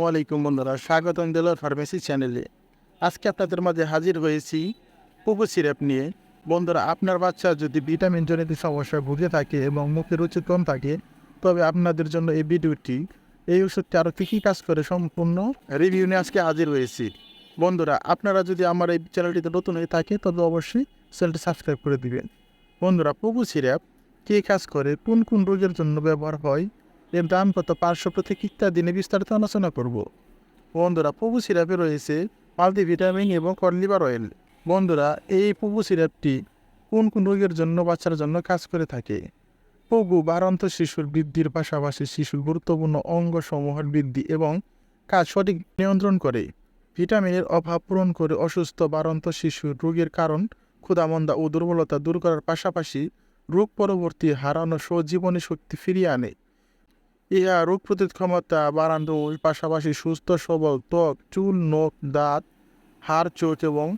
ওয়ালাইকুম বন্ধুরা, স্বাগতম দিল ফার্মেসি চ্যানেলে আজকে আপনাদের মাঝে হাজির হয়েছি পুপু সিরাপ নিয়ে। বন্ধুরা, আপনার বাচ্চা যদি ভিটামিন জনিত সমস্যায় ভুগে থাকে এবং মুখে রুচি কম থাকে, তবে আপনাদের জন্য এই ভিডিওটি, এই ওষুধটি আরও কী কী কাজ করে সম্পূর্ণ রিভিউ নিয়ে আজকে হাজির হয়েছি। বন্ধুরা, আপনারা যদি আমার এই চ্যানেলটিতে নতুন হয়ে থাকে, তবে অবশ্যই চ্যানেলটি সাবস্ক্রাইব করে দিবেন। বন্ধুরা, পুপু সিরাপ কী কাজ করে, কোন কোন রোগের জন্য ব্যবহার হয় এর দাম কত পার্শ্ব প্রতিক্রিয়া ইত্যাদি নিয়ে বিস্তারিত আলোচনা করব। বন্ধুরা প্রভু সিরাপে রয়েছে মাল্টিভিটামিন এবং কর্লিভার অয়েল। বন্ধুরা, এই প্রভু সিরাপটি কোন কোন রোগের জন্য বাচ্চার জন্য কাজ করে থাকে? পগু বারান্ত শিশুর বৃদ্ধির পাশাপাশি শিশুর গুরুত্বপূর্ণ অঙ্গসমূহের বৃদ্ধি এবং কাজ সঠিক নিয়ন্ত্রণ করে। ভিটামিনের অভাব পূরণ করে অসুস্থ বারান্ত শিশুর রোগের কারণ, ক্ষুধামন্দা ও দুর্বলতা দূর করার পাশাপাশি রোগ পরবর্তী হারানো সজীবনী শক্তি ফিরিয়ে আনে। ইহা রোগ প্রতিরোধ ক্ষমতা বাড়ানোর পাশাপাশি সুস্থ, সবল ত্বক, চুল, নখ, দাঁত, হাড়, চোখ এবং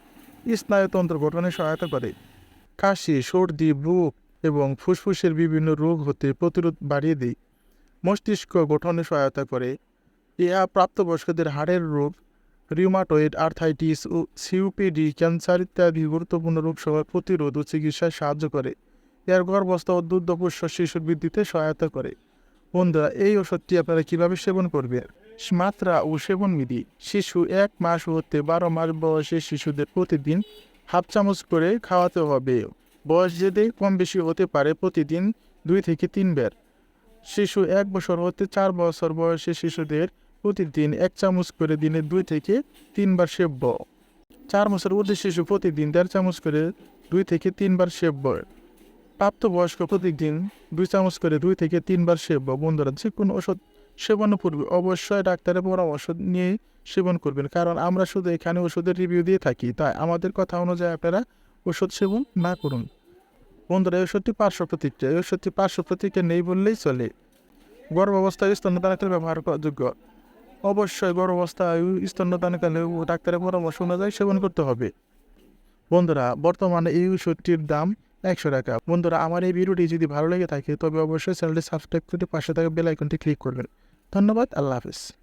স্নায়ুতন্ত্র গঠনে সহায়তা করে। কাশি, সর্দি, বুক এবং ফুসফুসের বিভিন্ন রোগ হতে প্রতিরোধ বাড়িয়ে দেয়। মস্তিষ্ক গঠনে সহায়তা করে। ইহা প্রাপ্তবয়স্কদের হাড়ের রোগ, রিউমাটয়েড আর্থাইটিস ও সিউপিডি, ক্যান্সার ইত্যাদি গুরুত্বপূর্ণ রোগ সহ প্রতিরোধ ও চিকিৎসায় সাহায্য করে। এর গর্ভস্থ ও দুগ্ধপুষ্য শিশুর বৃদ্ধিতে সহায়তা করে। বন্ধুরা, এই ওষুধটি আপনারা কীভাবে সেবন করবেন? মাত্রা ও সেবন বিধি। শিশু এক মাস হতে বারো মাস বয়সের শিশুদের প্রতিদিন হাফ চামচ করে খাওয়াতে হবে। বয়স যদি কম বেশি হতে পারে, প্রতিদিন দুই থেকে তিনবার শিশু এক বছর হতে চার বছর বয়সের শিশুদের প্রতিদিন এক চামচ করে দিনে দুই থেকে তিনবার সেব্য চার বছর ঊর্ধ্বে শিশু প্রতিদিন দেড় চামচ করে দুই থেকে তিনবার সেব্য প্রাপ্তবয়স্ক প্রতিদিন দুই চামচ করে দুই থেকে তিনবার সেব্য বন্ধুরা যে কোনো ওষুধ সেবনের পূর্বে অবশ্যই ডাক্তারের পরামর্শ নিয়ে সেবন করবেন। কারণ আমরা শুধু এখানে ওষুধের রিভিউ দিয়ে থাকি। তাই আমাদের কথা অনুযায়ী আপনারা ওষুধ সেবন না করুন। বন্ধুরা, এই ওষুধটি পার্শ্ব প্রতিক্রিয়া। এই ওষুধটি পার্শ্ব প্রতিক্রিয়া নেই বললেই চলে। গর্ভ গর্ভাবস্থায় স্তন্যদানকালে ব্যবহার যোগ্য অবশ্যই গর্ভ গর্ভাবস্থায় স্তন্যদানকালে ডাক্তারের পরামর্শ অনুযায়ী সেবন করতে হবে। বন্ধুরা, বর্তমানে এই ওষুধটির দাম একশো টাকা। বন্ধুরা, আমার এই ভিডিওটি যদি ভালো লেগে থাকে, তবে অবশ্যই চ্যানেলটি সাবস্ক্রাইব করে পাশে থাকা বেল আইকনটি ক্লিক করবেন। ধন্যবাদ, আল্লাহ হাফিজ।